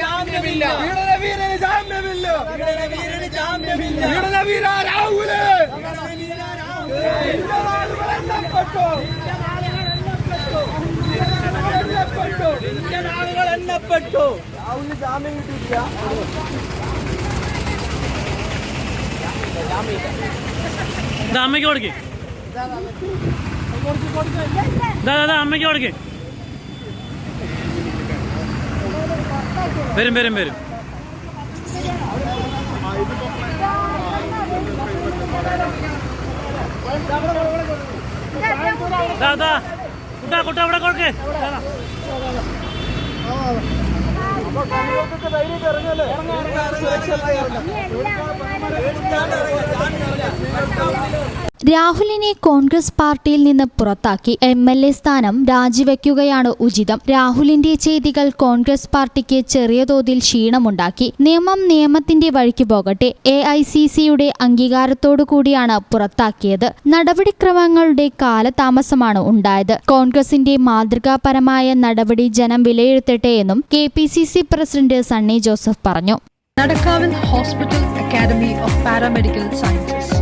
ജാമ്യമില്ല പീഡനവീരന് ജാമ്യമില്ല. വീരന് ജാമ്യമില്ല. പീഡനവീര Rahul. എണ്ണപ്പെട്ടു Indian ആളുകൾ എണ്ണപ്പെട്ടു രാഹുലിന് ജാമ്യം കിട്ടിയില്ല അമ്മയ്ക്ക് കൊടുക്കേ. അമ്മയ്ക്ക് കൊടുക്ക്. വരും വരും വരും. കുട്ടാ കുട്ടാ അവിടെ കൊടുക്ക്. ദാ. രാഹുലിനെ കോൺഗ്രസ് പാർട്ടിയിൽ നിന്ന് പുറത്താക്കി എം എൽ എ സ്ഥാനം രാജിവെക്കുകയാണ് ഉചിതം. രാഹുലിന്റെ ചെയ്തികൾ കോൺഗ്രസ് പാർട്ടിക്ക് ചെറിയ തോതിൽ ക്ഷീണമുണ്ടാക്കി. നിയമം നിയമത്തിന്റെ വഴിക്ക് പോകട്ടെ എ ഐ സി സിയുടെ അംഗീകാരത്തോടു കൂടിയാണ് പുറത്താക്കിയത്. നടപടിക്രമങ്ങളുടെ കാലതാമസമാണ് ഉണ്ടായത്. കോൺഗ്രസിന്റെ മാതൃകാപരമായ നടപടി ജനം വിലയിരുത്തട്ടെ എന്നും K P C C president Sunny Joseph പറഞ്ഞു. നടക്കാവിൽ hospital academy of paramedical sciences.